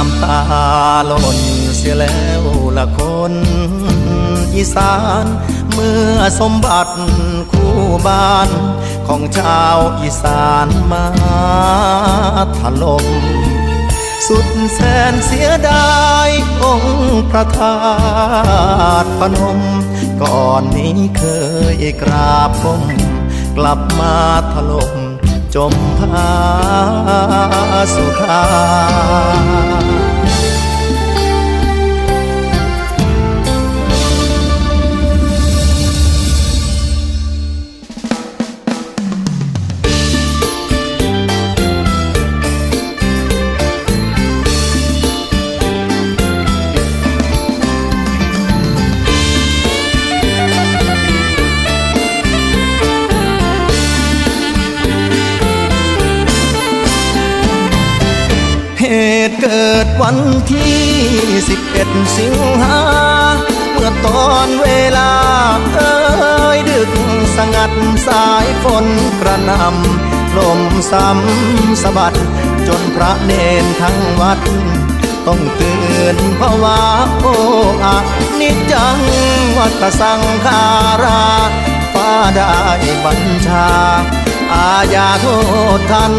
้ำตาหล่นเสียแล้วละคนอีสาน เมื่อสมบัติคู่บ้าน ของชาวอีสานมาถล่มสุดแสนเสียดายองค์พระธาตุพนม ก่อนนี้เคยกราบก้มกลับมาถล่ม จมพาสุขา ตุเกิดวันที่ 11 สิงหา เมื่อตอนเวลาเอ้ยดึกสงัดสายฝนกระนำลมซ้ำสะบัด จนพระเนนทั้งวัด ต้องตื่นเพราะว่าโอ้อะนิจจังวัตสังขาราฟ้าได้บัญชา อาญาโทษทัน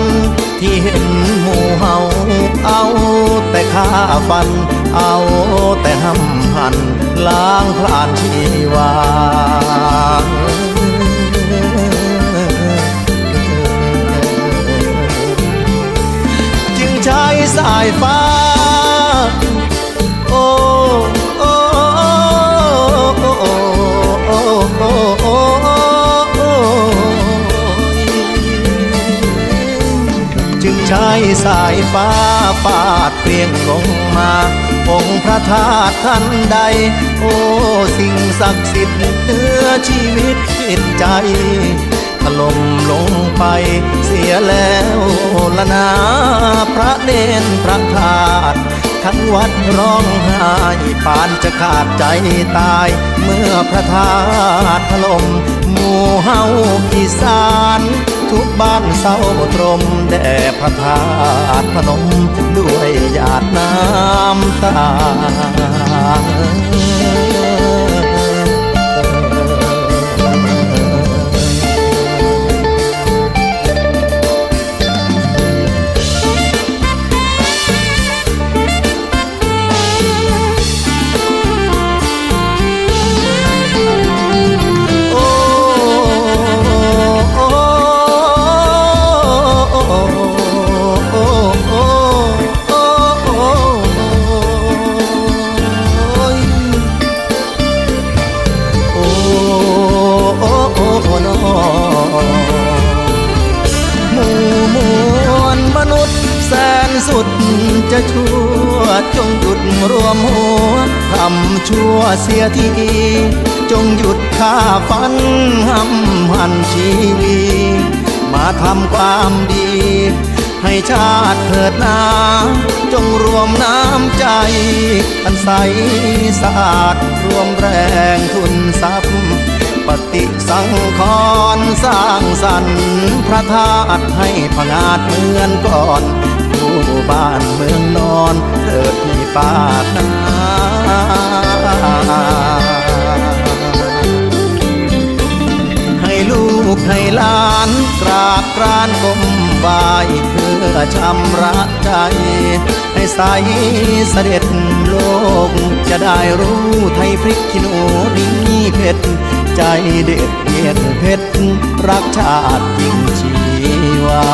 ที่เห็นหมู่เฮาเอาแต่ฆ่าฟัน เอาแต่ห้ำหัน ล้างพลานชีวาจึงใช้สายฟ้า ใช้สายฟ้าฟาดเปลี่ยงลงมา องค์พระธาตุท่านใด โอ้สิ่งศักดิ์สิทธิ์เหนือชีวิตจิตใจถล่มลงไปเสียแล้วละนา พระเนนพระธาตุทั้งวัดร้องไห้ปานจะขาดใจตาย เมื่อพระธาตุถล่มหมู่เฮาอีสาน ทุกบ้านเศร้าตรมแด่พระธาตุพนมด้วยหยาดน้ำตา สนสุดจะชั่วจงหยุดรวมหัวทำชั่วเสียทีจงหยุดฆ่าฟันห้ำหันชีวีมาทำความดี ให้ชาติเถิดนาจงรวมน้ำใจ อันใสสะอาดรวมแรงทุนทรัพย์ปฏิสังขรณ์สร้างสรรค์พระธาตุให้พงาดเหมือนก่อน บ้านเมืองนอนเถิดมีปาดนาให้ลูกให้หลานกราบกรานก้มไหวเพื่อชำระใจ ให้ใสเสด็จโลก จะได้รู้ไทยพริกขี้หนูนี้เผ็ดใจเด็ดเดียดเผ็ดรักชาติจริงชีวา